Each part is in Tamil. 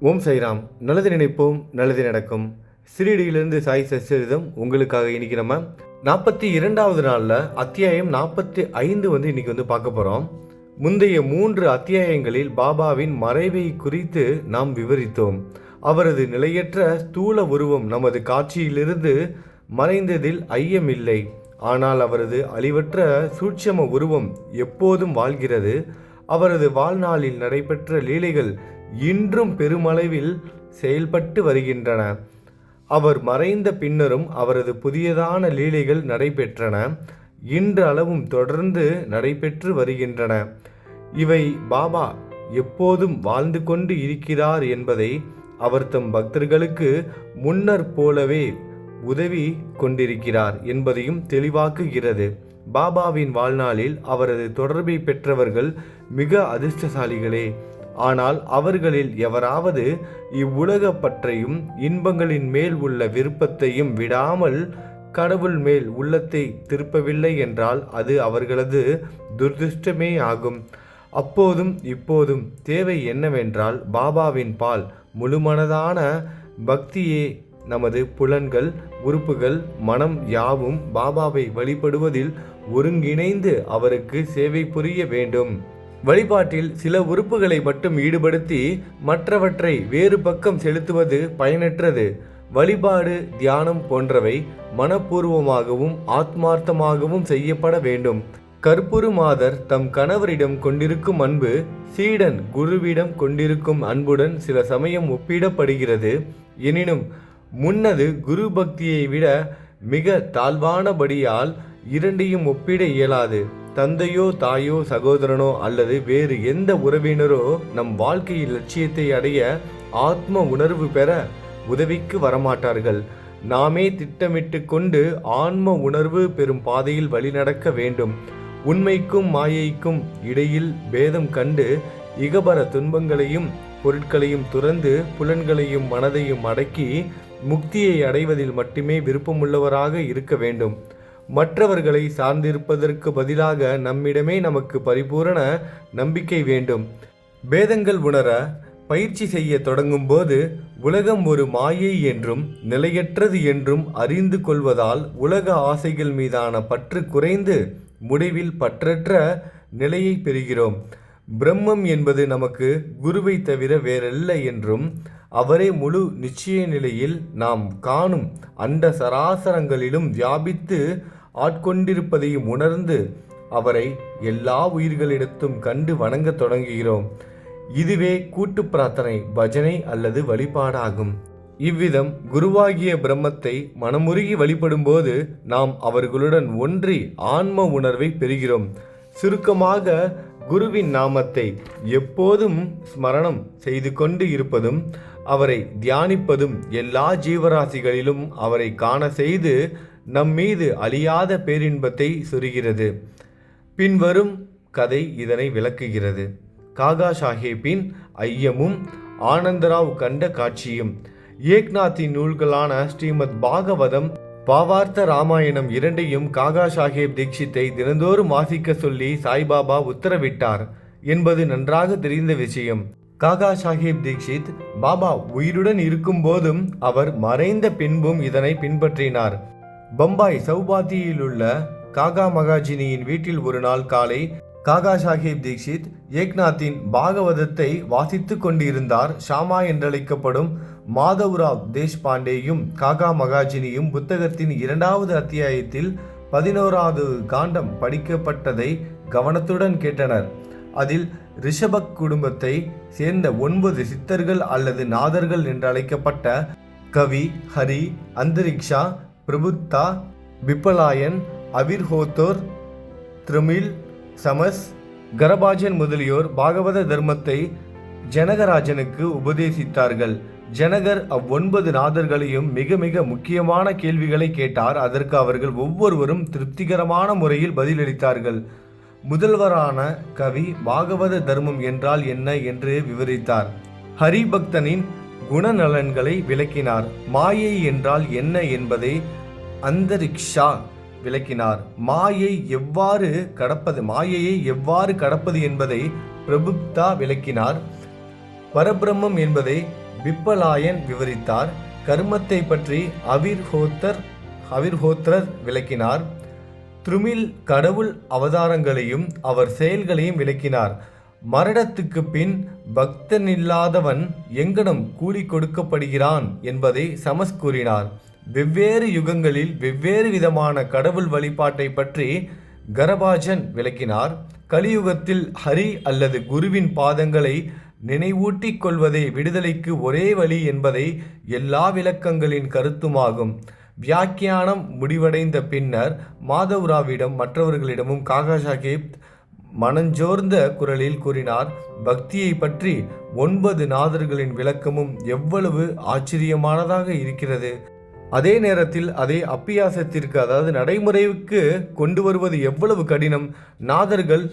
ஓம் சைராம். நல்லது நினைப்போம் நல்லது நடக்கும். சிறிடியிலிருந்து சாய் சச்சரிதம் உங்களுக்காக இன்னைக்கு நம்ம நாற்பத்தி இரண்டாவது நாளில் அத்தியாயம் நாற்பத்தி ஐந்து வந்து இன்னைக்கு வந்து பார்க்க போகிறோம் முந்தைய மூன்று அத்தியாயங்களில் பாபாவின் மறைவை குறித்து நாம் விவரித்தோம். அவரது நிலையற்ற ஸ்தூல உருவம் நமது காட்சியிலிருந்து மறைந்ததில் ஐயமில்லை. ஆனால் அவரது அழிவற்ற சூட்சம உருவம் எப்போதும் வாழ்கிறது. அவரது வாழ்நாளில் நடைபெற்ற லீலைகள் இன்றும் பெருமளவில் செயல்பட்டு வருகின்றன. அவர் மறைந்த பின்னரும் அவரது புதியதான லீலைகள் நடைபெற்றன. இன்றளவும் தொடர்ந்து நடைபெற்று வருகின்றன. இவை பாபா எப்போதும் வாழ்ந்து கொண்டு இருக்கிறார் என்பதை அவர் தம் பக்தர்களுக்கு முன்னர் போலவே உதவி கொண்டிருக்கிறார் என்பதையும் தெளிவாக்குகிறது. பாபாவின் வாழ்நாளில் அவரது தொடர்பை பெற்றவர்கள் மிக அதிர்ஷ்டசாலிகளே. ஆனால் அவர்களில் எவராவது இவ்வுலக பற்றையும் இன்பங்களின் மேல் உள்ள விருப்பத்தையும் விடாமல் கடவுள் மேல் உள்ளத்தை திருப்பவில்லை என்றால் அது அவர்களது துர்திருஷ்டமே ஆகும். அப்போதும் இப்போதும் தேவை என்னவென்றால் பாபாவின் பால் முழுமனதான பக்தியே நமது புலன்கள் உறுப்புகள் மனம் யாவும் பாபாவை வழிபடுவதில் ஒருங்கிணைந்து அவருக்கு சேவை புரிய வேண்டும். வழிபாட்டில் சில உறுப்புகளை மட்டும் ஈடுபடுத்தி மற்றவற்றை வேறு பக்கம் செலுத்துவது பயனற்றது. வழிபாடு தியானம் போன்றவை மனப்பூர்வமாகவும் ஆத்மார்த்தமாகவும் செய்யப்பட வேண்டும். கற்பூரு மாதர் தம் கணவரிடம் கொண்டிருக்கும் அன்பு சீடன் குருவிடம் கொண்டிருக்கும் அன்புடன் சில சமயம் ஒப்பிடப்படுகிறது. எனினும் முன்னது குரு பக்தியை விட மிக தாழ்வானபடியால் இரண்டையும் ஒப்பிட இயலாது. தந்தையோ தாயோ சகோதரனோ அல்லது வேறு எந்த உறவினரோ நம் வாழ்க்கையில் லட்சியத்தை அடைய ஆத்ம உணர்வு பெற உதவிக்கு வரமாட்டார்கள். நாமே திட்டமிட்டு கொண்டு ஆன்ம உணர்வு பெறும் பாதையில் வழிநடக்க வேண்டும். உண்மைக்கும் மாயைக்கும் இடையில் பேதம் கண்டு இகபர துன்பங்களையும் பொருட்களையும் துறந்து புலன்களையும் மனதையும் அடக்கி முக்தியை அடைவதில் மட்டுமே விருப்பமுள்ளவராக இருக்க வேண்டும். மற்றவர்களை சார்ந்திருப்பதற்கு பதிலாக நம்மிடமே நமக்கு பரிபூரண நம்பிக்கை வேண்டும். பேதங்கள் உணர பயிற்சி செய்ய தொடங்கும் போது உலகம் ஒரு மாயை என்றும் நிலையற்றது என்றும் அறிந்து கொள்வதால் உலக ஆசைகள் மீதான பற்று குறைந்து முடிவில் பற்றற்ற நிலையை பெறுகிறோம். பிரம்மம் என்பது நமக்கு குருவை தவிர வேறல்ல என்றும் அவரே முழு நிச்சய நிலையில் நாம் காணும் அண்ட சராசரங்களிலும் வியாபித்து ஆட்கொண்டிருப்பதையும் உணர்ந்து அவரை எல்லா உயிர்களிடத்தும் கண்டு வணங்கத் தொடங்குகிறோம். இதுவே கூட்டு பிரார்த்தனை பஜனை அல்லது வழிபாடாகும். இவ்விதம் குருவாகிய பிரம்மத்தை மனமுருகி வழிபடும்போது நாம் அவர்களுடன் ஒன்றி ஆன்ம உணர்வை பெறுகிறோம். சுருக்கமாக குருவின் நாமத்தை எப்போதும் ஸ்மரணம் செய்து கொண்டு இருப்பதும் அவரை தியானிப்பதும் எல்லா ஜீவராசிகளிலும் அவரை காண செய்து நம் மீது அழியாத பேரின்பத்தை சொருகிறது. பின்வரும் கதை இதனை விளக்குகிறது. காகா சாஹேப்பின் ஐயமும் ஆனந்தராவ் கண்ட காட்சியும். ஏக்நாத்தின் நூல்களான ஸ்ரீமத் பாகவதம் பாவார்த்த ராமாயணம் இரண்டையும் காகா சாஹேப் தீட்சித்தை தினந்தோறும் வாசிக்க சொல்லி சாய்பாபா உத்தரவிட்டார் என்பது நன்றாக தெரிந்த விஷயம். காகா சாஹேப் தீக்ஷித் பாபா உயிருடன் இருக்கும் போதும் அவர் மறைந்த பின்பும் இதனை பின்பற்றினார். பம்பாய் சௌபாத்தியில் உள்ள காகா மகாஜினியின் வீட்டில் ஒரு நாள் காலை காகா சாஹிப் தீக்ஷித் ஏக்நாத்தின் பாகவதத்தை வாசித்துக் கொண்டிருந்தார். ஷாமா என்றழைக்கப்படும் மாதவ்ராவ் தேஷ்பாண்டேயும் காகா மகாஜினியும் புத்தகத்தின் இரண்டாவது அத்தியாயத்தில் பதினோராவது காண்டம் படிக்கப்பட்டதை கவனத்துடன் கேட்டனர். அதில் ரிஷபக் குடும்பத்தை சேர்ந்த ஒன்பது சித்தர்கள் அல்லது நாதர்கள் என்றழைக்கப்பட்ட கவி ஹரி அந்தரிக்ஷா பிரபுத்தா பிப்பலாயன் அவிர்ஹோத்தோர் திருமில் சமஸ் கரபாஜன் முதலியோர் பாகவத தர்மத்தை ஜனகராஜனுக்கு உபதேசித்தார்கள். ஜனகர் அவ்வொன்பது நாதர்களையும் மிக மிக முக்கியமான கேள்விகளை கேட்டார். அதற்கு அவர்கள் ஒவ்வொருவரும் திருப்திகரமான முறையில் பதிலளித்தார்கள். முதல்வரான கவி பாகவத தர்மம் என்றால் என்ன என்று விவரித்தார். ஹரிபக்தனின் குணநலன்களை விளக்கினார். மாயை என்றால் என்ன என்பதை அந்தரிக்ஷா விளக்கினார். மாயை எவ்வாறு கடப்பது? மாயையை எவ்வாறு கடப்பது என்பதை பிரபுப்தா விளக்கினார். பரபிரம்மம் என்பதை பிப்பலாயன் விவரித்தார். கர்மத்தை பற்றி அவிர்ஹோத்தர் அவிர்ஹோத்ரர் விளக்கினார். திருமில் கடவுள் அவதாரங்களையும் அவர் செயல்களையும் விளக்கினார். மரணத்துக்கு பின் பக்தனில்லாதவன் எங்கனம் கூலி கொடுக்கப்படுகிறான் என்பதை சமஸ் கூறினார். வெவ்வேறு யுகங்களில் வெவ்வேறு விதமான கடவுள் வழிபாட்டை பற்றி கரபாஜன் விளக்கினார். கலியுகத்தில் ஹரி அல்லது குருவின் பாதங்களை நினைவூட்டிக் கொள்வதே விடுதலைக்கு ஒரே வழி என்பதை எல்லா விளக்கங்களின் கருத்துமாகும். வியாக்கியானம் முடிவடைந்த பின்னர் மாதவ்ராவிடம் மற்றவர்களிடமும் காகா சாஹிப் மனஞ்சோர்ந்த குரலில் கூறினார் பக்தியை பற்றி ஒன்பது நாதர்களின் விளக்கமும் எவ்வளவு ஆச்சரியமானதாக இருக்கிறது! அதே நேரத்தில் அதை அப்பியாசத்திற்கு அதாவது நடைமுறைக்கு கொண்டு வருவது எவ்வளவு கடினம்? நாதர்கள்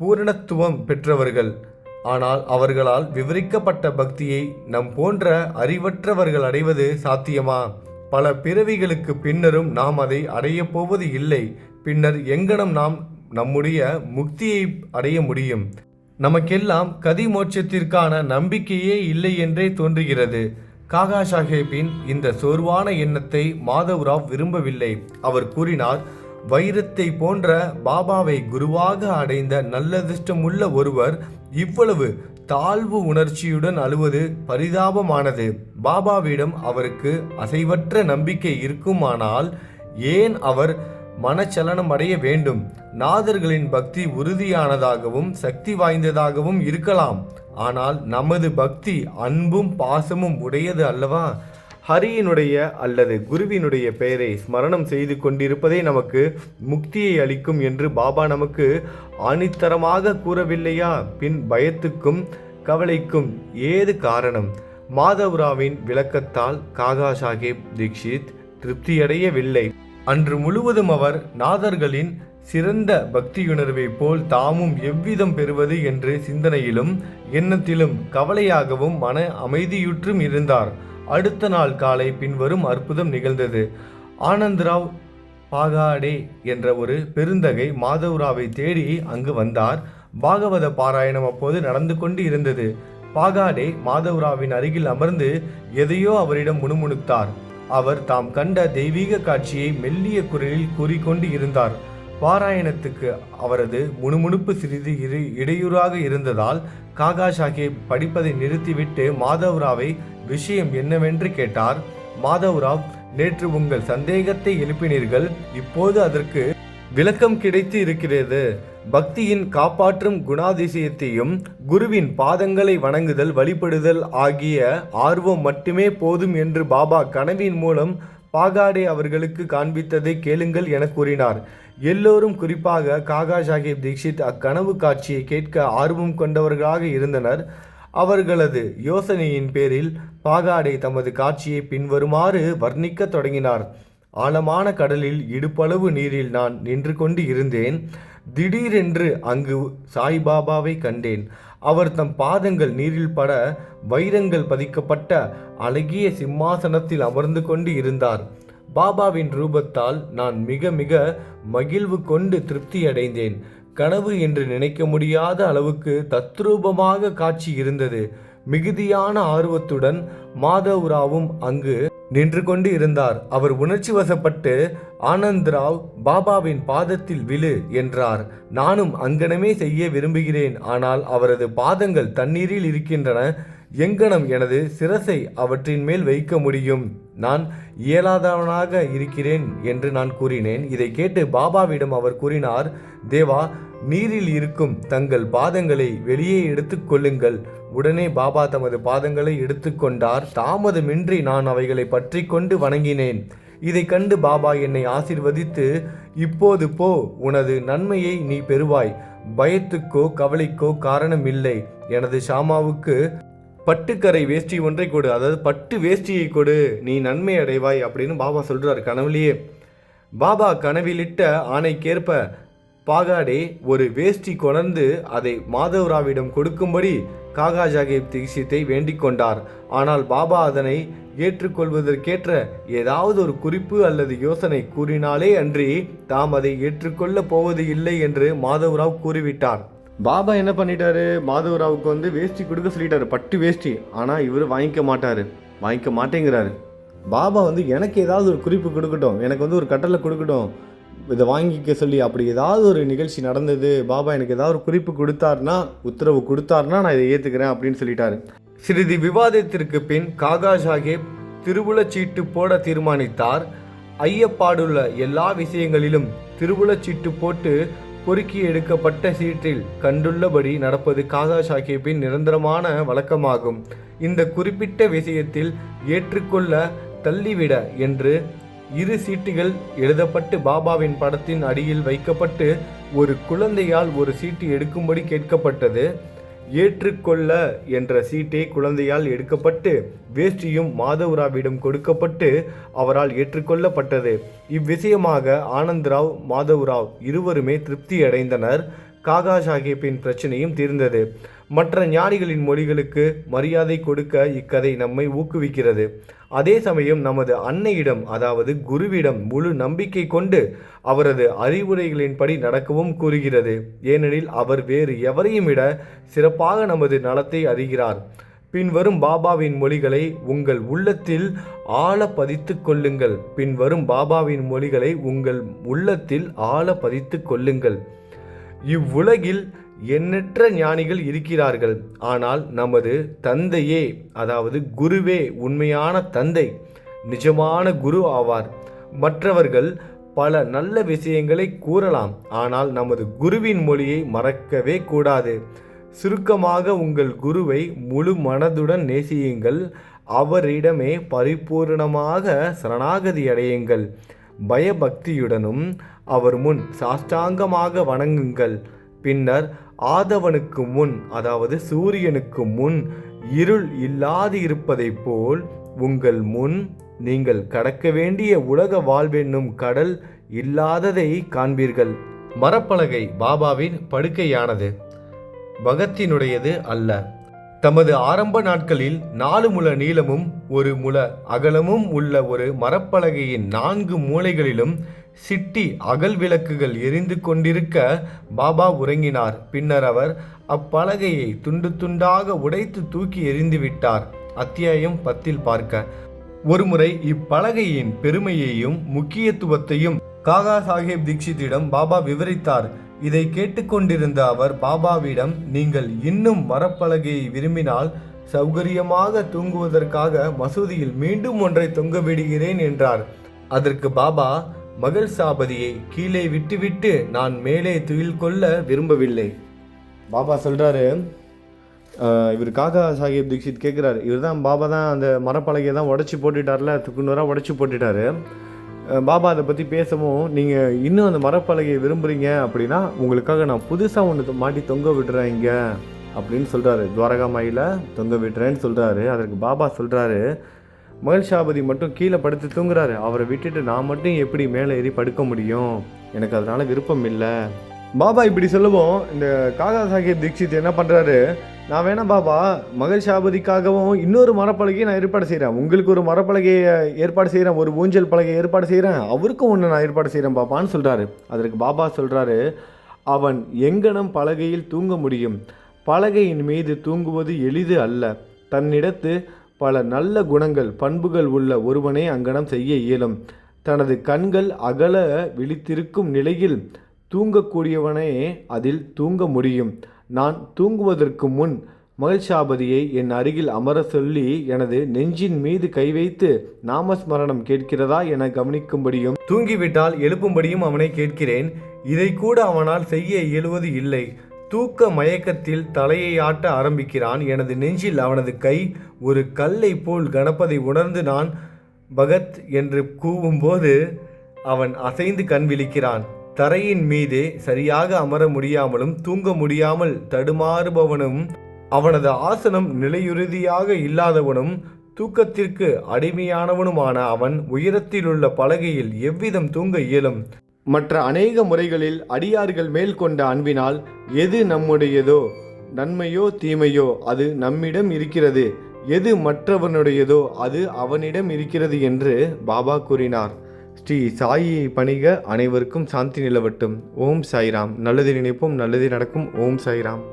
பூரணத்துவம் பெற்றவர்கள். ஆனால் அவர்களால் விவரிக்கப்பட்ட பக்தியை நம் போன்ற அறிவற்றவர்கள் அடைவது சாத்தியமா? பல பிறவிகளுக்கு பின்னரும் நாம் அதை அடையப் போவது இல்லை. பின்னர் எங்கனம் நாம் நம்முடைய முக்தியை அடைய முடியும்? நமக்கெல்லாம் கதிமோட்சத்திற்கான நம்பிக்கையே இல்லை என்றே தோன்றுகிறது. காகா சாஹேப்பின் இந்த சோர்வான எண்ணத்தை மாதவ்ராவ் விரும்பவில்லை. அவர் கூறினார் வைரத்தை போன்ற பாபாவை குருவாக அடைந்த நல்லதிர்ஷ்டமுள்ள ஒருவர் இவ்வளவு தாழ்வு உணர்ச்சியுடன் அழுவது பரிதாபமானது. பாபாவிடம் அவருக்கு அசைவற்ற நம்பிக்கை இருக்குமானால் ஏன் அவர் மனச்சலனம் அடைய வேண்டும்? நாதர்களின் பக்தி உறுதியானதாகவும் சக்தி வாய்ந்ததாகவும் இருக்கலாம். ஆனால் நமது பக்தி அன்பும் பாசமும் உடையது அல்லவா? ஹரியினுடைய அல்லது குருவினுடைய பெயரை ஸ்மரணம் செய்து கொண்டிருப்பதே நமக்கு முக்தியை அளிக்கும் என்று பாபா நமக்கு ஆணித்தரமாக கூறவில்லையா? பின் பயத்துக்கும் கவலைக்கும் ஏது காரணம்? மாதவ்ராவின் விளக்கத்தால் காகா சாஹேப் தீக்ஷித் திருப்தியடையவில்லை. அன்று முழுவதும் அவர் நாதர்களின் சிறந்த பக்தியுணர்வைப் போல் தாமும் எவ்விதம் பெறுவது என்று சிந்தனையிலும் எண்ணத்திலும் கவலையாகவும் மன அமைதியுற்றும் இருந்தார். அடுத்த நாள் காலை பின்வரும் அற்புதம் நிகழ்ந்தது. ஆனந்த்ராவ் பாகாடே என்ற ஒரு பெருந்தகை மாதவராவை தேடி அங்கு வந்தார். பாகவத பாராயணம் அப்போது நடந்து கொண்டு இருந்தது. பாகாடே மாதவராவின் அருகில் அமர்ந்து எதையோ அவரிடம் முணுமுணுத்தார். அவர் தாம் கண்ட தெய்வீக காட்சியை மெல்லிய குரலில் கூறிக்கொண்டு இருந்தார். பாராயணத்துக்கு அவரது முணுமுணுப்பு சிறிது இரு இடையூறாக இருந்ததால் காகா சாஹிப் படிப்பதை நிறுத்திவிட்டு மாதவ்ராவை விஷயம் என்னவென்று கேட்டார். மாதவ்ராவ் நேற்று உங்கள் சந்தேகத்தை எழுப்பினீர்கள். இப்போது அதற்கு விளக்கம் கிடைத்து இருக்கிறது. பக்தியின் காப்பாற்றும் குணாதிசயத்தையும் குருவின் பாதங்களை வணங்குதல் வழிபடுதல் ஆகிய ஆர்வம் மட்டுமே போதும் என்று பாபா கனவின் மூலம் பாகாடே அவர்களுக்கு காண்பித்ததை கேளுங்கள் என கூறினார். எல்லோரும் குறிப்பாக காகா சாஹிப் தீக்ஷித் அக்கனவு காட்சியை கேட்க ஆர்வம் கொண்டவர்களாக இருந்தனர். அவர்களது யோசனையின் பேரில் பாகாடே தமது காட்சியை பின்வருமாறு வர்ணிக்க தொடங்கினார். ஆழமான கடலில் இடுப்பளவு நீரில் நான் நின்று கொண்டு இருந்தேன். திடீரென்று அங்கு சாய்பாபாவை கண்டேன். அவர் தம் பாதங்கள் நீரில் பட வைரங்கள் பதிக்கப்பட்ட அழகிய சிம்மாசனத்தில் அமர்ந்து கொண்டு இருந்தார். பாபாவின் ரூபத்தால் நான் மிக மிக மகிழ்வு கொண்டு திருப்தி அடைந்தேன் கனவு என்று நினைக்க முடியாத அளவுக்கு தத்ரூபமாக காட்சி இருந்தது. மிகுதியான ஆர்வத்துடன் மாதவ்ராவும் அங்கு நின்று கொண்டு இருந்தார். அவர் உணர்ச்சி வசப்பட்டு ஆனந்த்ராவ் பாபாவின் பாதத்தில் விழு என்றார். நானும் அங்கனமே செய்ய விரும்புகிறேன். ஆனால் அவரது பாதங்கள் தண்ணீரில் இருக்கின்றன. எங்கனம் எனது சிரசை அவற்றின் மேல் வைக்க முடியும்? நான் இயலாதவனாக இருக்கிறேன் என்று நான் கூறினேன். இதை கேட்டு பாபாவிடம் அவர் கூறினார் தேவா நீரில் இருக்கும் தங்கள் பாதங்களை வெளியே எடுத்துக்கொள்ளுங்கள் உடனே பாபா தமது பாதங்களை எடுத்துக்கொண்டார் தாமதமின்றி நான் அவைகளை பற்றி கொண்டு வணங்கினேன். இதை கண்டு பாபா என்னை ஆசிர்வதித்து இப்போது போ உனது நன்மையை நீ பெறுவாய். பயத்துக்கோ கவலைக்கோ காரணம் இல்லை எனது ஷாமாவுக்கு பட்டுக்கரை வேஷ்டி ஒன்றை கொடு. அதாவது பட்டு வேஷ்டியை கொடு. நீ நன்மை அடைவாய் அப்படின்னு பாபா சொல்கிறார் கனவுலேயே. பாபா கனவிலிட்ட ஆணைக்கேற்ப பாகாடே ஒரு வேஷ்டி கொணர்ந்து அதை மாதவராவிடம் கொடுக்கும்படி காகா ஜாகிப் தீக்ஷித்தை வேண்டிக் கொண்டார். ஆனால் பாபா அதனை ஏற்றுக்கொள்வதற்கேற்ற ஏதாவது ஒரு குறிப்பு அல்லது யோசனை கூறினாலே அன்றி தாம் அதை ஏற்றுக்கொள்ளப் போவது இல்லை என்று மாதவராவ் கூறிவிட்டார். பாபா என்ன பண்ணிட்டாரு? மாதவராவுக்கு வந்து வேஷ்டி கொடுக்க சொல்லிட்டாரு. பட்டு வேஷ்டி. ஆனால் இவர் வாங்கிக்க மாட்டார். வாங்கிக்க மாட்டேங்கிறாரு. பாபா வந்து எனக்கு ஏதாவது ஒரு குறிப்பு கொடுக்கட்டும். எனக்கு வந்து ஒரு கட்டளை கொடுக்கட்டும். இதை வாங்கிக்க சொல்லி அப்படி ஏதாவது ஒரு நிகழ்ச்சி நடந்தது. பாபா எனக்கு ஏதாவது ஒரு குறிப்பு கொடுத்தாருன்னா உத்தரவு கொடுத்தாருன்னா நான் இதை ஏற்றுக்கிறேன் அப்படின்னு சொல்லிட்டாரு. சிறிது விவாதத்திற்கு பின் காகா சாஹேப் திருவுளச்சீட்டு போட தீர்மானித்தார். ஐயப்பாடுள்ள எல்லா விஷயங்களிலும் திருவுளச்சீட்டு போட்டு பொறுக்கி எடுக்கப்பட்ட சீற்றில் கண்டுள்ளபடி நடப்பது காகா சாஹிப்பின் நிரந்தரமான வழக்கமாகும். இந்த குறிப்பிட்ட விஷயத்தில் ஏற்றுக்கொள்ள தள்ளிவிட என்று இரு சீட்டுகள் எழுதப்பட்டு பாபாவின் படத்தின் அடியில் வைக்கப்பட்டு ஒரு குழந்தையால் ஒரு சீட்டு எடுக்கும்படி கேட்கப்பட்டது. ஏற்றுக்கொள்ள என்ற சீட்டே குழந்தையால் எடுக்கப்பட்டு வேஷ்டியும் மாதவராவிடம் கொடுக்கப்பட்டு அவரால் ஏற்றுக்கொள்ளப்பட்டது. இவ்விஷயமாக ஆனந்த்ராவ் மாதவராவ் இருவருமே திருப்தி அடைந்தனர் காகா சாஹிப்பின் பிரச்சனையும் தீர்ந்தது. மற்ற ஞானிகளின் மொழிகளுக்கு மரியாதை கொடுக்க இக்கதை நம்மை ஊக்குவிக்கிறது. அதே சமயம் நமது அன்னையிடம் அதாவது குருவிடம் முழு நம்பிக்கை கொண்டு அவரது அறிவுரைகளின்படி நடக்கவும் கூறுகிறது. ஏனெனில் அவர் வேறு எவரையும் விட சிறப்பாக நமது நலத்தை அறிகிறார். பின்வரும் பாபாவின் மொழிகளை உங்கள் உள்ளத்தில் ஆழ பதித்து கொள்ளுங்கள். பின்வரும் பாபாவின் மொழிகளை உங்கள் உள்ளத்தில் ஆழ பதித்து கொள்ளுங்கள். இவ்வுலகில் எண்ணற்ற ஞானிகள் இருக்கிறார்கள். ஆனால் நமது தந்தையே அதாவது குருவே உண்மையான தந்தை நிஜமான குரு ஆவார். மற்றவர்கள் பல நல்ல விஷயங்களை கூறலாம் ஆனால் நமது குருவின் மொழியை மறக்கவே கூடாது. சுருக்கமாக உங்கள் குருவை முழு மனதுடன் நேசியுங்கள். அவரிடமே பரிபூர்ணமாக சரணாகதி அடையுங்கள். பயபக்தியுடனும் அவர் முன் சாஷ்டாங்கமாக வணங்குங்கள். பின்னர் ஆதவனுக்கு முன் அதாவது சூரியனுக்கு முன் இருள் இல்லாது இருப்பதைப் போல் உங்கள் முன் நீங்கள் கடக்க வேண்டிய உலக வாழ்வென்னும் கடல் இல்லாததை காண்பீர்கள். மரப்பலகை பாபாவின் படுக்கையானது பகத்தினுடையது அல்ல. தமது ஆரம்ப நாட்களில் நாலு முழ நீளமும் ஒரு முழ அகலமும் உள்ள ஒரு மரப்பலகையின் நான்கு மூலைகளிலும் சிட்டி அகல் விளக்குகள் எரிந்து கொண்டிருக்க பாபா உறங்கினார். பின்னர் அவர் அப்பலகையை துண்டு துண்டாக உடைத்து தூக்கி எறிந்துவிட்டார் அத்தியாயம் பத்தில் பார்க்க. ஒருமுறை இப்பலகையின் பெருமையையும் முக்கியத்துவத்தையும் காகா சாஹேப் தீக்ஷித்திடம் பாபா விவரித்தார். இதை கேட்டுக்கொண்டிருந்த அவர் பாபாவிடம் நீங்கள் இன்னும் மரப்பலகையை விரும்பினால் சௌகரியமாக தூங்குவதற்காக மசூதியில் மீண்டும் ஒன்றை தொங்க விடுகிறேன் என்றார். அதற்கு பாபா மகள் சாபதியை கீழே விட்டுவிட்டு நான் மேலே துயில் கொள்ள விரும்பவில்லை. பாபா சொல்கிறாரு இவர் காக்கா சாஹிப் தீக்ஷித் கேட்குறாரு இவர் தான் பாபா தான் அந்த மரப்பலகையை தான் உடச்சி போட்டுட்டார்ல துக்குநூறாக உடச்சி போட்டுட்டாரு. பாபா அதை பற்றி பேசவும் நீங்கள் இன்னும் அந்த மரப்பலகையை விரும்புகிறீங்க அப்படின்னா உங்களுக்காக நான் புதுசாக ஒன்று மாட்டி தொங்க விடுறேன் இங்கே அப்படின்னு சொல்கிறாரு துவாரகாமாயில் தொங்க விடுறேன்னு சொல்கிறாரு அதற்கு பாபா சொல்கிறாரு மகிழ்ச்சாபதி மட்டும் கீழே படுத்து தூங்குறாரு. அவரை விட்டுட்டு நான் மட்டும் எப்படி மேலே ஏறி படுக்க முடியும்? எனக்கு அதனால் விருப்பம் இல்லை. பாபா இப்படி சொல்லவும். இந்த காகா சாஹிப் தீக்ஷித் என்ன பண்ணுறாரு நான் வேணா பாபா மகள் இன்னொரு மரப்பலகையை நான் ஏற்பாடு செய்கிறேன் உங்களுக்கு ஒரு மரப்பலகையை ஏற்பாடு செய்கிறேன் ஒரு ஊஞ்சல் பலகையை ஏற்பாடு செய்கிறேன் அவருக்கும் ஒன்று நான் ஏற்பாடு செய்கிறேன் பாப்பான்னு சொல்கிறாரு அதற்கு பாபா சொல்கிறாரு அவன் எங்கனம் பலகையில் தூங்க முடியும். பலகையின் மீது தூங்குவது எளிது அல்ல. தன்னிடத்து பல நல்ல குணங்கள் பண்புகள் உள்ள ஒருவனை அங்கனம் செய்ய இயலும். தனது கண்கள் அகல விழித்திருக்கும் நிலையில் தூங்கக்கூடியவனே அதில் தூங்க முடியும். நான் தூங்குவதற்கு முன் மகிழ்ச்சாபதியை என் அருகில் அமர சொல்லி எனது நெஞ்சின் மீது கை வைத்து நாமஸ்மரணம் கேட்கிறதா என கவனிக்கும்படியும் தூங்கிவிட்டால் எழுப்பும்படியும் அவனை கேட்கிறேன். இதை கூட அவனால் செய்ய இயலுவது இல்லை. தூக்க மயக்கத்தில் தலையை ஆட்ட ஆரம்பிக்கிறான். எனது நெஞ்சில் அவனது கை ஒரு கல்லை போல் கனப்பதை உணர்ந்து நான் பகத் என்று கூவும்போது அவன் அசைந்து கண் விழிக்கிறான். தரையின் மீதே சரியாக அமர முடியாமலும் தூங்க முடியாமல் தடுமாறுபவனும் அவனது ஆசனம் நிலையுறுதியாக இல்லாதவனும் தூக்கத்திற்கு அடிமையானவனுமான அவன் உயரத்திலுள்ள பலகையில் எவ்விதம் தூங்க இயலும்? மற்ற அநேக முறைகளில் அடியார்கள் மேல் கொண்ட அன்பினால் எது நம்முடையதோ நன்மையோ தீமையோ அது நம்மிடம் இருக்கிறது. எது மற்றவனுடையதோ அது அவனிடம் இருக்கிறது என்று பாபா கூறினார். ஸ்ரீ சாயியை பணிக அனைவருக்கும் சாந்தி நிலவட்டும். ஓம் சாய்ராம். நல்லது நினைப்போம் நல்லது நடக்கும். ஓம் சாய்ராம்.